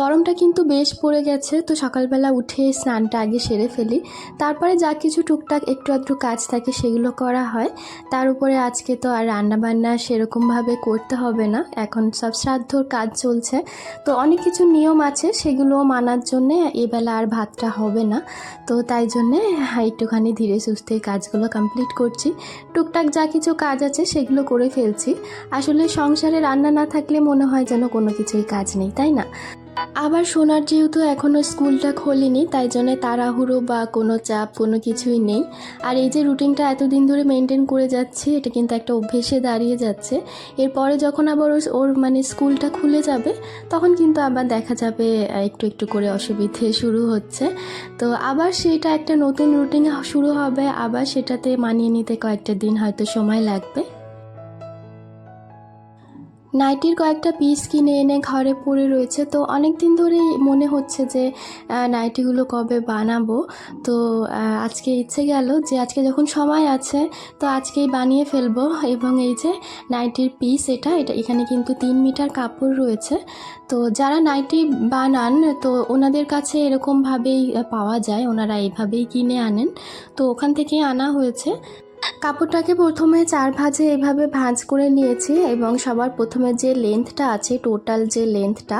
গরমটা কিন্তু বেশ পড়ে গেছে, তো সকালবেলা উঠে স্নানটা আগে সেরে ফেলি। তারপরে যা কিছু টুকটাক একটু আধটু কাজ থাকে সেগুলো করা হয়। তার উপরে আজকে তো আর রান্নাবান্না সেরকমভাবে করতে হবে না, এখন সব শ্রাদ্ধর কাজ চলছে। তো অনেক কিছু নিয়ম আছে সেগুলো মানার জন্যে এবেলা আর ভাতটা হবে না। তো তাই জন্যে একটুখানি ধীরে সুস্থে কাজগুলো কমপ্লিট করছি। টুকটাক যা কিছু কাজ আছে সেগুলো করে ফেলছি। আসলে সংসারে রান্না না থাকলে মনে হয় যেন কোনো কিছুই কাজ নেই, তাই না? আবার সোনার যেহেতু এখনও স্কুলটা খোলেনি, তাই জন্য তাড়াহুড়ো বা কোনো চাপ, কোনো কিছুই নেই। আর এই যে রুটিনটা এতদিন ধরে মেনটেন করে যাচ্ছি, এটা কিন্তু একটা অভ্যেসে দাঁড়িয়ে যাচ্ছে। এরপরে যখন আবার ওর- মানে স্কুলটা খুলে যাবে, তখন কিন্তু আবার দেখা যাবে একটু একটু করে অসুবিধে শুরু হচ্ছে। তো আবার সেটা একটা নতুন রুটিন শুরু হবে, আবার সেটাতে মানিয়ে নিতে কয়েকটা দিন হয়তো সময় লাগবে। নাইটির কয়েকটা পিস কিনে এনে ঘরে পড়ে রয়েছে। তো অনেক দিন ধরেই মনে হচ্ছে যে নাইটিগুলো কবে বানাবো। তো আজকে ইচ্ছে গেল যে, আজকে যখন সময় আছে, তো আজকেই বানিয়ে ফেলব। এবং এই যে, নাইটির পিস এটা এটা এখানে কিন্তু তিন মিটার কাপড় রয়েছে। তো যারা নাইটি বানান, তো ওনাদের কাছে এরকমভাবেই পাওয়া যায়। ওনারা এইভাবেই কিনে আনেন। তো ওখান থেকেই আনা হয়েছে। কাপড়টাকে প্রথমে চার ভাঁজে এভাবে ভাঁজ করে নিয়েছি এবং সবার প্রথমে যে লেন্থটা আছে টোটাল যে লেন্থটা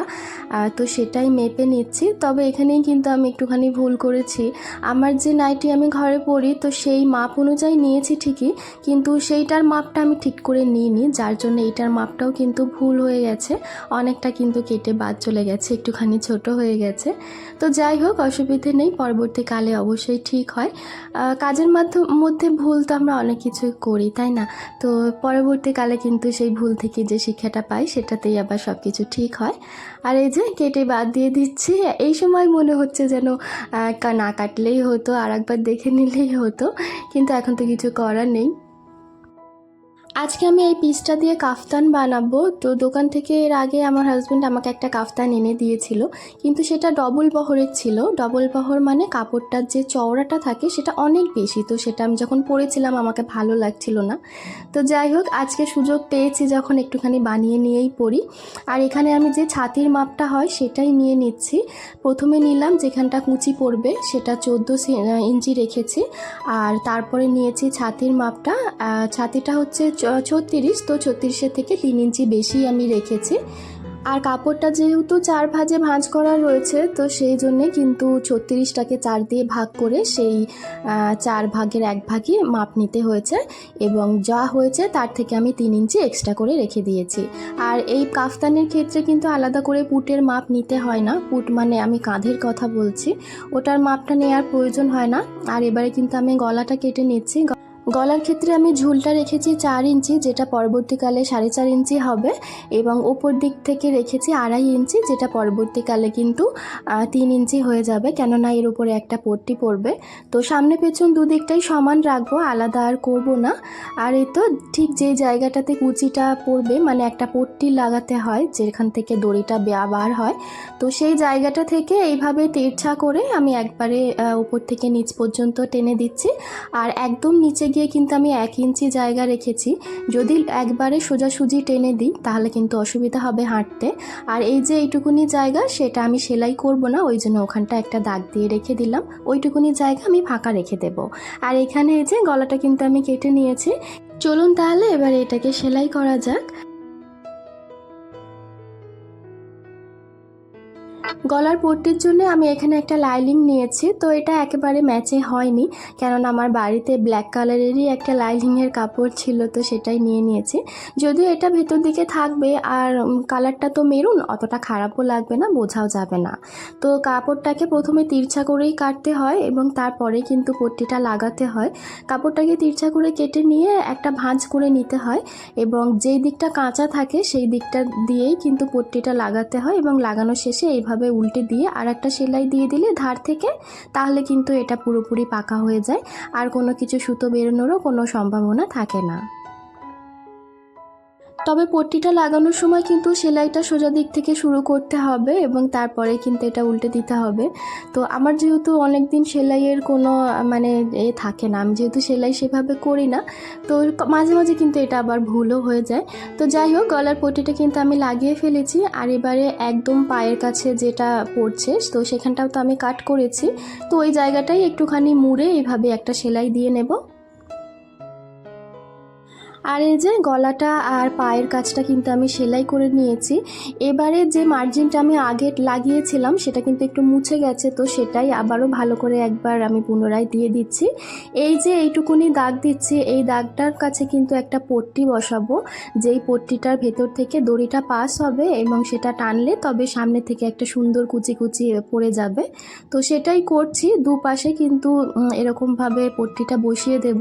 তো সেটাই মেপে নিচ্ছি। তবে এখানেই কিন্তু আমি একটুখানি ভুল করেছি। আমার যে নাইটি আমি ঘরে পরি, তো সেই মাপ অনুযায়ী নিয়েছি ঠিকই, কিন্তু সেইটার মাপটা আমি ঠিক করে নিইনি, যার জন্য এইটার মাপটাও কিন্তু ভুল হয়ে গেছে। অনেকটা কিন্তু কেটে বাদ চলে গেছে, একটুখানি ছোট হয়ে গেছে। তো যাই হোক, অসুবিধে নেই, পরবর্তীকালে অবশ্যই ঠিক হয়। কাজের মাধ্যম, মধ্যে ভুল তো আমরা অনেক কিছুই করি, তাই না? তো পরবর্তীকালে কিন্তু সেই ভুল থেকে যে শিক্ষাটা পাই, সেটাতেই আবার সব কিছু ঠিক হয়। আর এই যে কেটে বাদ দিয়ে দিচ্ছি, এই সময় মনে হচ্ছে যেন না কাটলেই হতো আর একবার দেখে নিলেই হতো। কিন্তু এখন তো কিছু করার নেই। আজকে আমি এই পিসটা দিয়ে কাফতান বানাবো। তো দোকান থেকে এর আগে আমার হাজব্যান্ড আমাকে একটা কাফতান এনে দিয়েছিল। কিন্তু সেটা ডবল বহরের ছিল। ডবল বহর মানে কাপড়টার যে চওড়াটা থাকে সেটা অনেক বেশি। তো সেটা আমি যখন পরেছিলাম, আমাকে ভালো লাগছিল না। তো যাই হোক, আজকে সুযোগ পেয়েছি যখন একটুখানি বানিয়ে নিয়েই পরি। আর এখানে আমি যে ছাতির মাপটা হয় সেটাই নিয়ে নিচ্ছি। প্রথমে নিলাম যেখানটা কুচি পড়বে, সেটা চোদ্দ ইঞ্চি রেখেছি। আর তারপরে নিয়েছি ছাতির মাপটা। ছাতিটা হচ্ছে ছত্রিশ, তো ছত্রিশের থেকে তিন ইঞ্চি বেশি আমি রেখেছি। আর কাপড়টা যেহেতু চার ভাজে ভাঁজ করা রয়েছে, তো সেই জন্যে কিন্তু ছত্রিশটাকে চার দিয়ে ভাগ করে সেই চার ভাগের এক ভাগে মাপ নিতে হয়েছে এবং যা হয়েছে তার থেকে আমি তিন ইঞ্চি এক্সট্রা করে রেখে দিয়েছি। আর এই কাফতানের ক্ষেত্রে কিন্তু আলাদা করে পুটের মাপ নিতে হয় না। পুট মানে আমি কাঁধের কথা বলছি, ওটার মাপটা নেওয়ার প্রয়োজন হয় না। আর এবারে কিন্তু আমি গলাটা কেটে নিচ্ছি। গলার ক্ষেত্রে আমি ঝুলটা রেখেছি চার ইঞ্চি, যেটা পরবর্তীকালে সাড়ে চার ইঞ্চি হবে এবং ওপর দিক থেকে রেখেছি আড়াই ইঞ্চি, যেটা পরবর্তীকালে কিন্তু তিন ইঞ্চি হয়ে যাবে। কেননা এর উপরে একটা পট্টি পড়বে। তো সামনে পেছন দুদিকটাই সমান রাখব, আলাদা আর করব না। আর এই তো ঠিক যে জায়গাটাতে কুচিটা পড়বে মানে একটা পট্টি লাগাতে হয়, যেখান থেকে দড়িটা বেয়া, বার হয়, তো সেই জায়গাটা থেকে এইভাবে তেরছা করে আমি একবারে উপর থেকে নিচ পর্যন্ত টেনে দিচ্ছি। আর একদম নিচে গিয়ে কিন্তু আমি এক ইঞ্চি জায়গা রেখেছি। যদি একবারে সোজাসুজি টেনে দিই, তাহলে কিন্তু অসুবিধা হবে হাঁটতে। আর এই যে এইটুকুনি জায়গা, সেটা আমি সেলাই করব না, ওই জন্য ওখানটা একটা দাগ দিয়ে রেখে দিলাম। ওইটুকুনি জায়গা আমি ফাঁকা রেখে দেব। আর এখানে এই যে গলাটা কিন্তু আমি কেটে নিয়েছি। চলুন তাহলে, এবার এটাকে সেলাই করা যাক। গলার পট্টির জন্য আমি এখানে একটা লাইলিং নিয়েছি, তো এটা একেবারে ম্যাচে হয়নি, কেননা আমার বাড়িতে ব্ল্যাক কালারেরই একটা লাইলিংয়ের কাপড় ছিল, তো সেটাই নিয়ে নিয়েছি। যদিও এটা ভেতর দিকে থাকবে, আর কালারটা তো মেরুন অতটা খারাপও লাগবে না, বোঝাও যাবে না। তো কাপড়টাকে প্রথমে তিরছা করেই কাটতে হয়, এবং তারপরে কিন্তু পট্টিটা লাগাতে হয়। কাপড়টাকে তিরছা করে কেটে নিয়ে একটা ভাঁজ করে নিতে হয়, এবং যেই দিকটা কাঁচা থাকে, সেই দিকটা দিয়েই কিন্তু পট্টিটা লাগাতে হয়, এবং লাগানো শেষে এইভাবে উল্টে দিয়ে আর একটা সেলাই দিয়ে দিলে ধার থেকে, তাহলে কিন্তু এটা পুরোপুরি পাকা হয়ে যায়। আর কোনো কিছু সুতো বেরোনোরও কোনো সম্ভাবনা থাকে না। তবে পট্টিটা লাগানোর সময় কিন্তু সেলাইটা সোজা দিক থেকে শুরু করতে হবে এবং তারপরে কিন্তু এটা উল্টে দিতে হবে। তো আমার যেহেতু অনেক দিন সেলাইয়ের কোনো মানে এ থাকে না, আমি যেহেতু সেলাই সেভাবে করি না, তো মাঝে মাঝে কিন্তু এটা আবার ভুলও হয়ে যায়। তো যাই হোক, গলার পট্টিটা কিন্তু আমি লাগিয়ে ফেলেছি আর এবারে একদম পায়ের কাছে যেটা পড়ছে, তো সেখানটাও তো আমি কাট করেছি। তো ওই জায়গাটাই একটুখানি মুড়ে এইভাবে একটা সেলাই দিয়ে নেব। আর এই যে গলাটা আর পায়ের কাজটা কিন্তু আমি সেলাই করে নিয়েছি। এবারে যে মার্জিনটা আমি আগে লাগিয়েছিলাম, সেটা কিন্তু একটু মুছে গেছে, তো সেটাই আবারও ভালো করে একবার আমি পুনরায় দিয়ে দিচ্ছি। এই যে এইটুকুনি দাগ দিচ্ছি, এই দাগটার কাছে কিন্তু একটা পট্টি বসাবো। যেই পট্টিটার ভেতর থেকে দড়িটা পাস হবে এবং সেটা টানলে তবে সামনে থেকে একটা সুন্দর কুচি কুচি পড়ে যাবে। তো সেটাই করছি, দুপাশে কিন্তু এরকমভাবে পট্টিটা বসিয়ে দেব।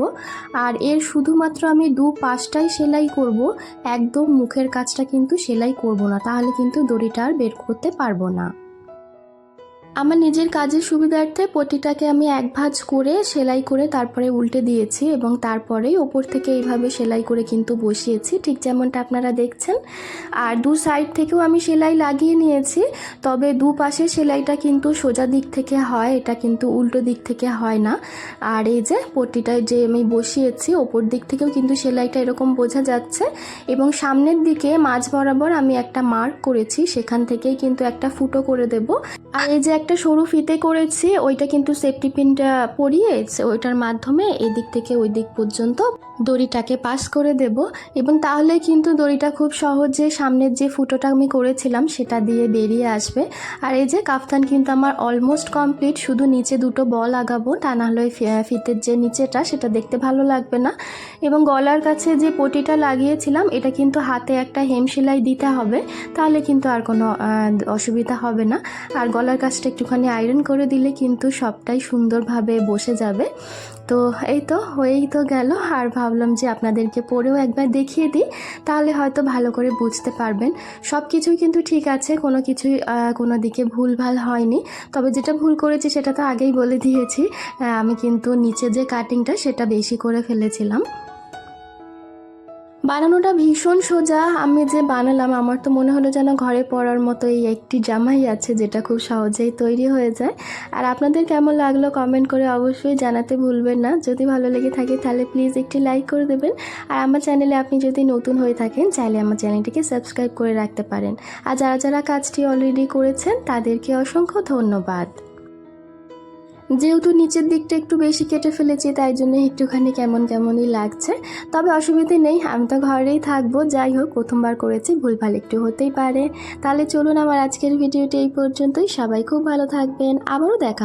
আর এর শুধুমাত্র আমি দু পাশটাই সেলাই করব, একদম মুখের কাজটা কিন্তু সেলাই করব না, তাহলে কিন্তু দড়িটা আর বের করতে পারব না। আমার নিজের কাজের সুবিধার্থে পটিটাকে আমি এক ভাঁজ করে সেলাই করে তারপরে উল্টে দিয়েছি এবং তারপরেই ওপর থেকে এইভাবে সেলাই করে কিন্তু বসিয়েছি। ঠিক যেমনটা আপনারা দেখছেন। আর দু সাইড থেকেও আমি সেলাই লাগিয়ে নিয়েছি, তবে দু পাশে সেলাইটা কিন্তু সোজা দিক থেকে হয়, এটা কিন্তু উল্টো দিক থেকে হয় না। আর এই যে পট্টিটায় যে আমি বসিয়েছি, ওপর দিক থেকেও কিন্তু সেলাইটা এরকম বোঝা যাচ্ছে এবং সামনের দিকে মাঝ বরাবর আমি একটা মার্ক করেছি, সেখান থেকেই কিন্তু একটা ফুটো করে দেব। আর এই যে একটা সরু ফিতে করেছি, ওইটা কিন্তু সেফটি পিনটা পরিয়ে ওইটার মাধ্যমে এদিক থেকে ওই দিক পর্যন্ত দড়িটাকে পাস করে দেব। এবং তাহলে কিন্তু দড়িটা খুব সহজে সামনের যে ফুটোটা আমি করেছিলাম সেটা দিয়ে বেরিয়ে আসবে। আর এই যে কাফতান কিন্তু আমার অলমোস্ট কমপ্লিট শুধু নিচে দুটো বল লাগাবো তা না হলে ওই ফি- ফিতের যে নিচেটা সেটা দেখতে ভালো লাগবে না। এবং গলার কাছে যে পটিটা লাগিয়েছিলাম, এটা কিন্তু হাতে একটা হেম সেলাই দিতে হবে, তাহলে কিন্তু আর কোনো অসুবিধা হবে না। আর গলার কাছটা একটুখানি আয়রন করে দিলে কিন্তু সবটাই সুন্দরভাবে বসে যাবে। তো এই তো হয়েই তো গেল। আর ভাবলাম যে আপনাদেরকে পরেও একবার দেখিয়ে দিই, তাহলে হয়তো ভালো করে বুঝতে পারবেন। সব কিছুই কিন্তু ঠিক আছে, কোনো কিছুই কোনো দিকে ভুলভাল হয়নি। তবে যেটা ভুল করেছি সেটা তো আগেই বলে দিয়েছি। আমি কিন্তু নিচে যে কাটিংটা সেটা বেশি করে ফেলেছিলাম। বানানোটা ভীষণ সোজা। আমি যে বানালাম, আমার তো মনে হলো যেন ঘরে পরার মতো এই একটি জামাই আছে, যেটা খুব সহজেই তৈরি হয়ে যায়। আর আপনাদের কেমন লাগল কমেন্ট করে অবশ্যই জানাতে ভুলবেন না। যদি ভালো লেগে থাকে, তাহলে প্লিজ একটি লাইক করে দেবেন। আর আমার চ্যানেলে আপনি যদি নতুন হয়ে থাকেন, চাইলে আমার চ্যানেলটিকে সাবস্ক্রাইব করে রাখতে পারেন। আর যারা যারা কাজটি অলরেডি করেছেন, তাদেরকে অসংখ্য ধন্যবাদ। যেহেতু নিচের দিকটা একটু বেশি কেটে ফেলেছি, তাই জন্য একটুখানি কেমন কেমনই লাগছে। তবে অসুবিধে নেই, আমি তো ঘরেই থাকব। যাই হোক, প্রথমবার করেছি, ভুলভাল একটু হতেই পারে। তাহলে চলুন আমার আজকের ভিডিওটি এই পর্যন্তই। সবাই খুব ভালো থাকবেন। আবারও দেখা